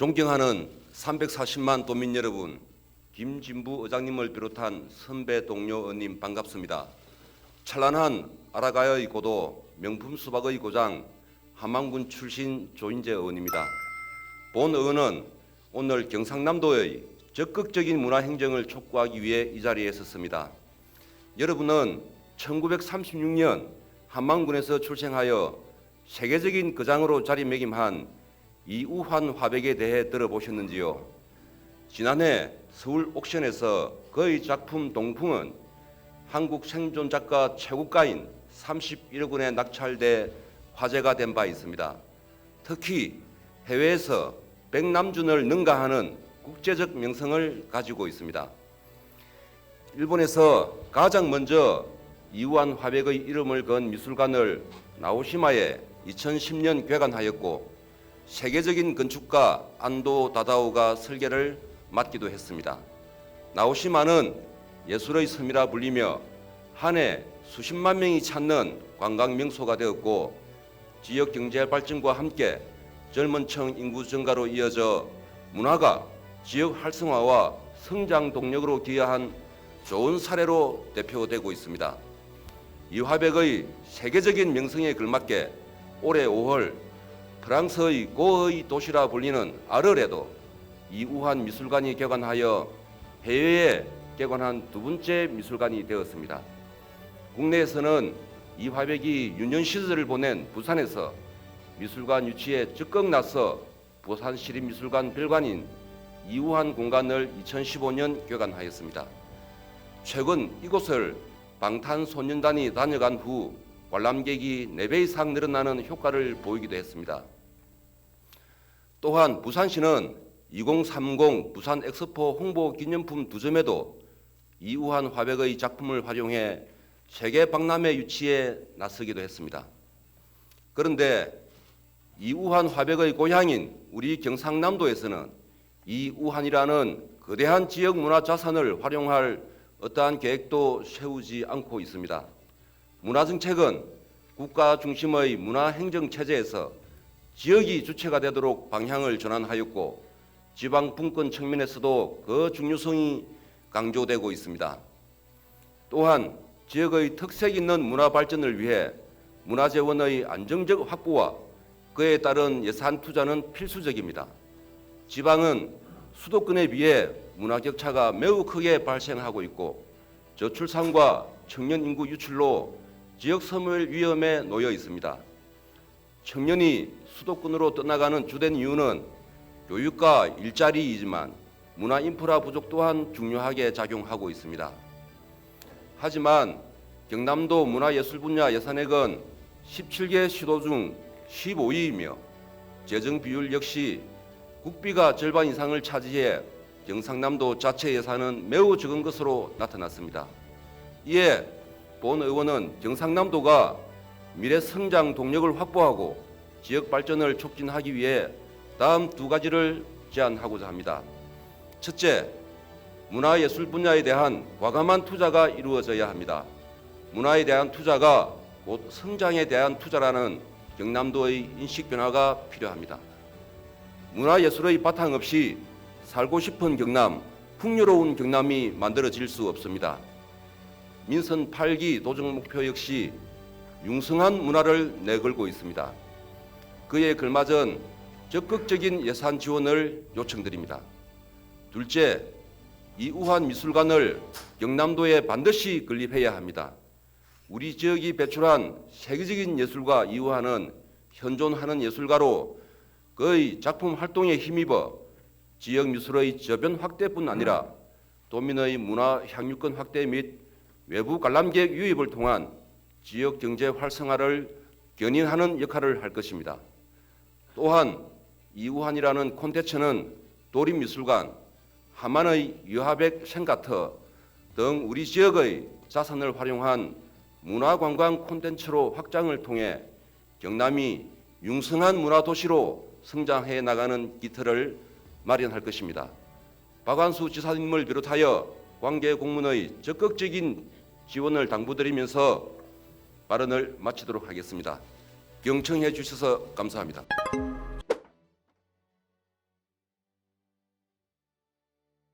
존경하는 340만 도민 여러분, 김진부 의장님을 비롯한 선배 동료 의원님 반갑습니다. 찬란한 아라가의 고도, 명품 수박의 고장, 함안군 출신 조인재 의원입니다. 본 의원은 오늘 경상남도의 적극적인 문화 행정을 촉구하기 위해 이 자리에 섰습니다. 여러분은 1936년 함안군에서 출생하여 세계적인 거장으로 자리매김한 이우환 화백에 대해 들어보셨는지요? 지난해 서울 옥션에서 그의 작품 동풍은 한국 생존 작가 최고가인 31억 원에 낙찰돼 화제가 된 바 있습니다. 특히 해외에서 백남준을 능가하는 국제적 명성을 가지고 있습니다. 일본에서 가장 먼저 이우한 화백의 이름을 건 미술관을 나오시마에 2010년 개관하였고 세계적인 건축가 안도 다다오가 설계를 맡기도 했습니다. 나오시마는 예술의 섬이라 불리며 한 해 수십만 명이 찾는 관광 명소가 되었고 지역 경제 발전과 함께 젊은 층 인구 증가로 이어져 문화가 지역 활성화와 성장 동력으로 기여한 좋은 사례로 대표되고 있습니다. 이화백의 세계적인 명성에 걸맞게 올해 5월 프랑스의 고의 도시라 불리는 아르레도 이 우한 미술관이 개관하여 해외에 개관한 두 번째 미술관이 되었습니다. 국내에서는 이 화백이 유년 시절을 보낸 부산에서 미술관 유치에 적극 나서 부산시립미술관 별관인 이우한 공간을 2015년 개관하였습니다. 최근 이곳을 방탄소년단이 다녀간 후 관람객이 4배 이상 늘어나는 효과를 보이기도 했습니다. 또한 부산시는 2030 부산 엑스포 홍보 기념품 두 점에도 이우한 화백의 작품을 활용해 세계 박람회 유치에 나서기도 했습니다. 그런데 이우한 화백의 고향인 우리 경상남도에서는 이우한이라는 거대한 지역 문화 자산을 활용할 어떠한 계획도 세우지 않고 있습니다. 문화정책은 국가 중심의 문화행정 체제에서 지역이 주체가 되도록 방향을 전환하였고 지방 분권 측면에서도 그 중요성이 강조되고 있습니다. 또한 지역의 특색 있는 문화 발전을 위해 문화재원의 안정적 확보와 그에 따른 예산 투자는 필수적입니다. 지방은 수도권에 비해 문화 격차가 매우 크게 발생하고 있고 저출산과 청년 인구 유출로 지역 소멸 위험에 놓여 있습니다. 청년이 수도권으로 떠나가는 주된 이유는 교육과 일자리이지만 문화 인프라 부족 또한 중요하게 작용하고 있습니다. 하지만 경남도 문화예술 분야 예산액은 17개 시도 중 15위이며 재정 비율 역시 국비가 절반 이상을 차지해 경상남도 자체 예산은 매우 적은 것으로 나타났습니다. 이에 본 의원은 경상남도가 미래 성장 동력을 확보하고 지역 발전을 촉진하기 위해 다음 두 가지를 제안하고자 합니다. 첫째, 문화예술 분야에 대한 과감한 투자가 이루어져야 합니다. 문화에 대한 투자가 곧 성장에 대한 투자라는 경남도의 인식 변화가 필요합니다. 문화예술의 바탕 없이 살고 싶은 경남, 풍요로운 경남이 만들어질 수 없습니다. 민선 8기 도정 목표 역시 융성한 문화를 내걸고 있습니다. 그에 걸맞은 적극적인 예산 지원을 요청드립니다. 둘째, 이 우한 미술관을 경남도에 반드시 건립해야 합니다. 우리 지역이 배출한 세계적인 예술가 이우한은 현존하는 예술가로 그의 작품 활동에 힘입어 지역 미술의 저변 확대뿐 아니라 도민의 문화 향유권 확대 및 외부 관람객 유입을 통한 지역 경제 활성화를 견인하는 역할을 할 것입니다. 또한 이우한이라는 콘텐츠는 도립미술관, 하만의 유하백 생가터 등 우리 지역의 자산을 활용한 문화관광 콘텐츠로 확장을 통해 경남이 융성한 문화도시로 성장해 나가는 기틀을 마련할 것입니다. 박완수 지사님을 비롯하여 관계 공문의 적극적인 지원을 당부드리면서 발언을 마치도록 하겠습니다. 경청해 주셔서 감사합니다.